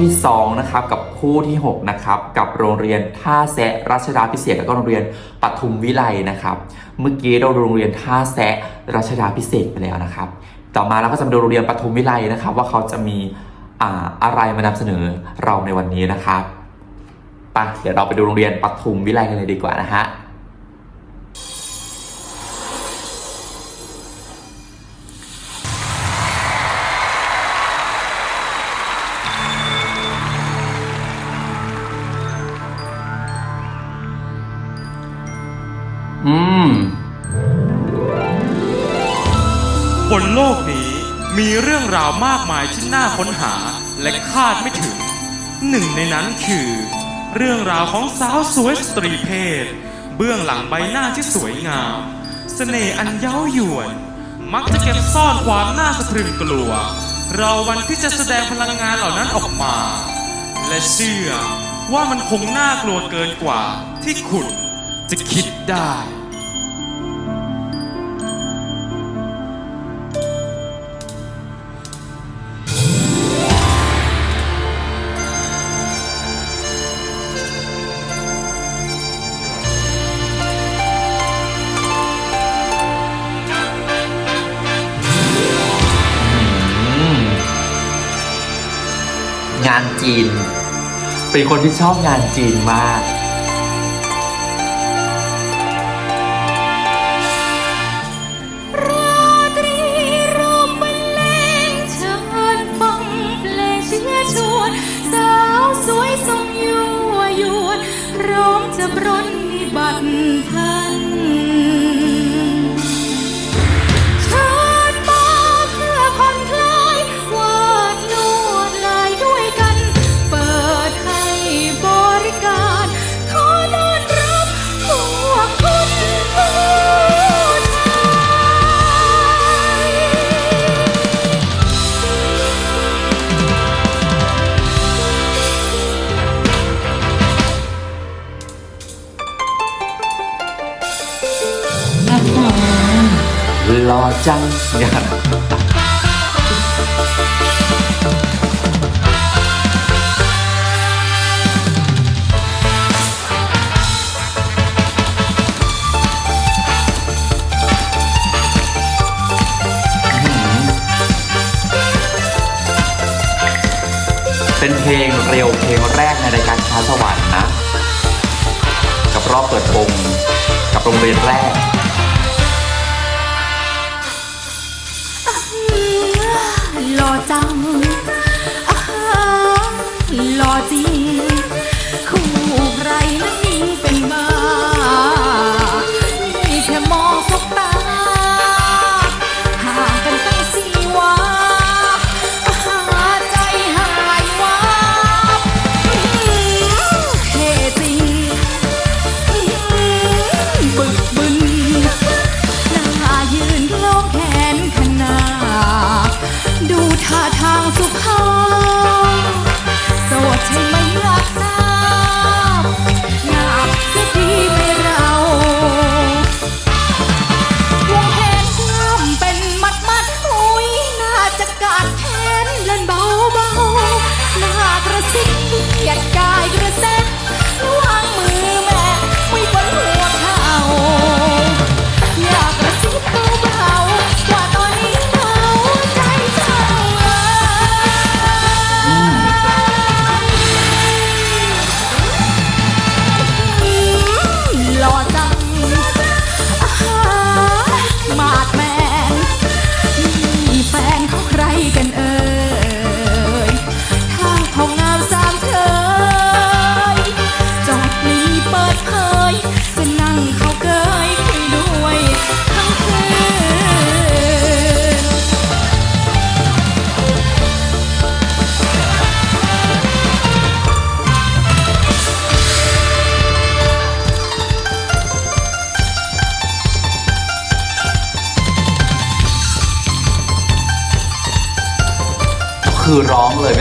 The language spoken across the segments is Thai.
ที่ 2 นะครับ กับคู่ที่ 6 นะครับ กับโรงเรียนท่าแซะรัชดาพิเศษแล้วก็โรงเรียนปทุมวิไลนะครับ เมื่อกี้เราดูโรงเรียนท่าแซะรัชดาพิเศษไปแล้วนะครับ ต่อมาเราก็จะมาดูโรงเรียนปทุมวิไลนะครับ ว่าเขาจะมีอ่าอะไรมานำเสนอเราในวันนี้นะครับไปเดี๋ยวเราไปดูโรงเรียนปทุมวิไลกันเลยดีกว่านะฮะ มากมายที่น่าค้นหาและคาดไม่ถึง หนึ่งในนั้นคือ เรื่องราวของสาวสวยสตรีเพศ เบื้องหลังใบหน้าที่สวยงามเสน่ห์อันเย้ายวน มักจะเก็บซ่อนความน่าสะพรึงกลัว เราวันที่จะแสดงพลังงานเหล่านั้นออกมา และเชื่อว่ามันคงน่ากลัวเกินกว่าที่คุณจะคิดได้ งานจีน เป็นคนที่ชอบงานจีนมาก จังเนี่ยเป็นเพลงเร็วเพลงแรกในรายการช้าสวรรค์นะ กับรอบเปิดวงกับโรงเรียนแรก หล่อจังอาหล่อจริง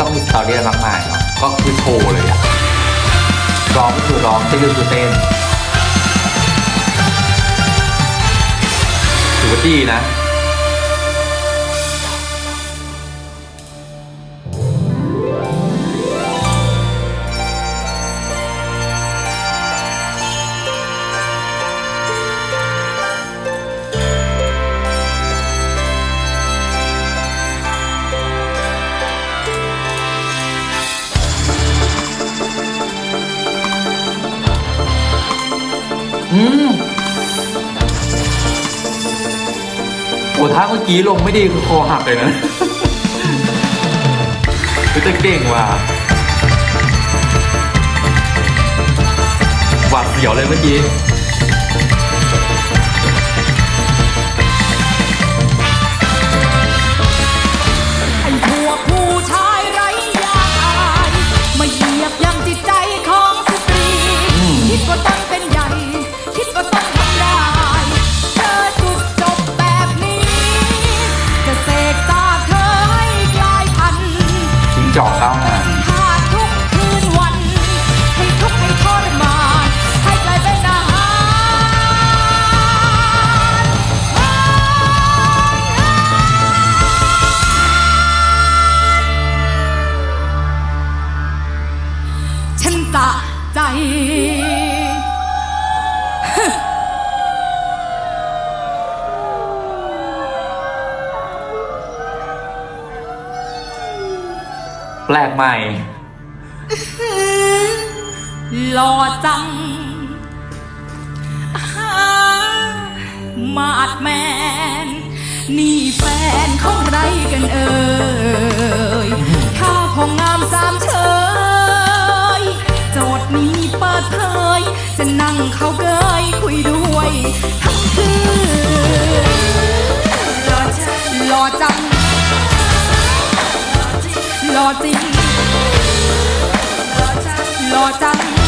ต้องมีสตอรี่มากมายเนาะก็คือโชว์เลยอะร้องก็คือร้องเต้นก็คือเต้นถือว่าดีนะ โอ้ถ้าเมื่อกี้ลงไม่ดีคือคอหักเลยนะคือจะเก่งว่ะหวาดเสียวเลยเมื่อกี้ แปลกใหม่ หล่อจังอ่ามาดแมน นี่แฟนของใครกันเอ่ยข้าพองงามสามเชยโจทย์นี้เปิดเผยจะนั่งเขาเกยคุยด้วยทั้งคืนหล่อจัง หล่อจังหล่อจริงหล่อจัง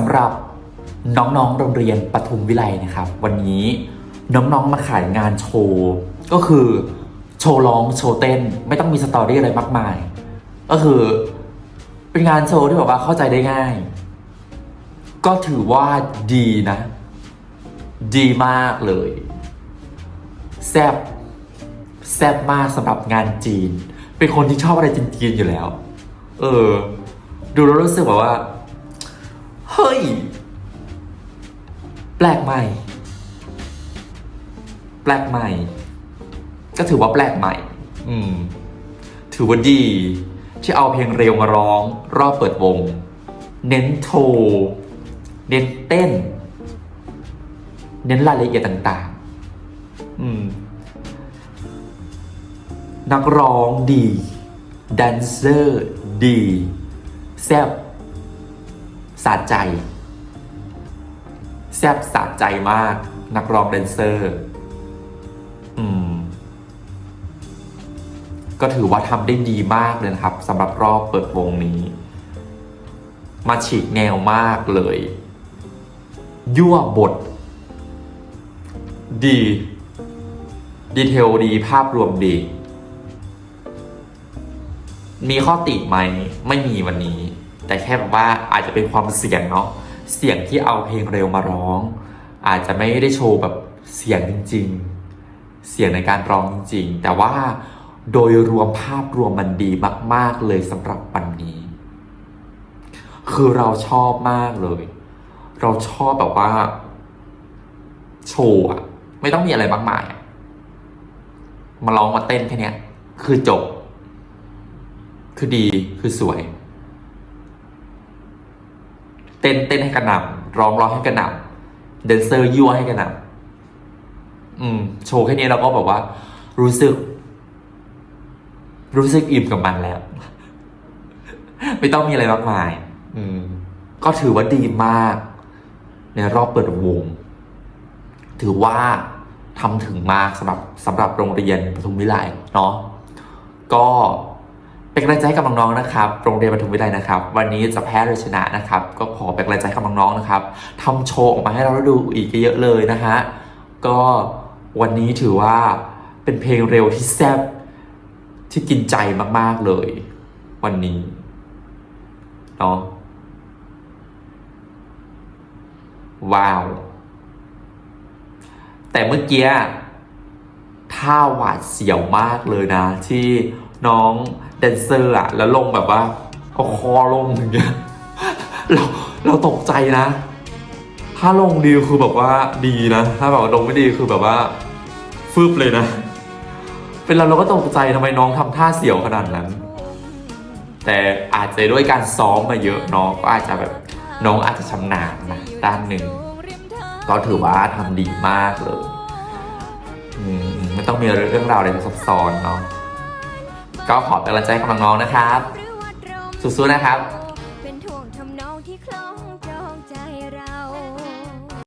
สำหรับน้องๆ โรงเรียนปทุมวิไลนะครับ วันนี้น้องๆ มาขายงานโชว์ ก็คือโชว์ร้องโชว์เต้น ไม่ต้องมีสตอรี่อะไรมากมาย ก็คือเป็นงานโชว์ที่แบบว่าเข้าใจได้ง่าย ก็ถือว่าดีนะ ดีมากเลย แซบแซบมากสำหรับงานจีน เป็นคนที่ชอบอะไรจีนๆอยู่แล้ว เออ ดูแล้วรู้สึกแบบว่า เฮ้ย แปลกใหม่ แปลกใหม่ ก็ถือว่าแปลกใหม่ อืม ถือว่าดี ที่เอาเพลงเร็วมาร้อง รอบเปิดวง เน้นโชว์เน้นเต้น เน้นรายละเอียดต่าง ๆ อืม นักร้องดี แดนเซอร์ ดี แซบะใจ แซบสะใจมาก นักร้องแดนเซอร์ อืม ก็ถือว่าทำได้ดีมากเลยนะครับสำหรับรอบเปิดวงนี้ มาฉีกแนวมากเลย ยั่วบท ดี ดีเทลดีภาพรวมดี มีข้อติไหม ไม่มีวันนี้ แต่แค่แบบว่าอาจจะเป็นความเสี่ยงเนาะเสียงที่เอาเพลงเร็วมาร้อง อาจจะไม่ได้โชว์แบบเสียงจริง ๆ เสียงในการร้องจริงๆแต่ว่าโดยรวมภาพรวมมันดีมาก ๆ เลยสำหรับวันนี้ คือเราชอบมากเลย เราชอบแบบว่า โชว์อะไม่ต้องมีอะไรมากมาย มาร้องมาเต้นแค่นี้คือจบ คือดีคือสวย เต้นเต้นให้กระหน่ำร้องร้องให้กระหน่ำเดนเซอร์ยั่วให้กระหน่ำอืม โชว์แค่นี้เราก็แบบว่า รู้สึก รู้สึกอิ่มกับมันแล้ว ไม่ต้องมีอะไรมากมาย อืม ก็ถือว่าดีมาก ในรอบเปิดวง ถือว่าทำถึงมากสำหรับสำหรับโรงเรียนปทุมวิไลเนาะก็ เป็นกำลังใจกับน้องๆนะครับโรงเรียนปทุมวิไลนะครับ วันนี้จะแพ้หรือชนะนะครับ ก็ขอเป็นกำลังใจกับน้องๆนะครับทำโชว์ออกมาให้เราได้ดูอีกเยอะเลยนะฮะก็วันนี้ถือว่าเป็นเพลงเร็วที่แซ่บที่กินใจมากๆเลย วันนี้เนาะว้าว แต่เมื่อกี้ ท่าหวาดเสียวมากเลยนะ ที่น้องแดนเซอร์อะแล้วลงแบบว่าเอาคอลงอย่างเงี้ยเราเราตกใจนะ ถ้าลงดีคือแบบว่าดีนะ ถ้าแบบลงไม่ดีคือแบบว่าฟึบเลยนะ เป็นเราเราก็ตกใจทำไมน้องทำท่าเสียวขนาดนั้น แต่อาจจะด้วยการซ้อมมาเยอะน้องก็อาจจะแบบน้องอาจจะชำนาญนะด้านหนึ่งก็ถือว่าทำดีมากเลย ไม่ต้องมีเรื่องราวอะไรซับซ้อนเนาะก็ขอเป็นกำลังใจให้กำลังน้องนะครับสู้ๆนะครับ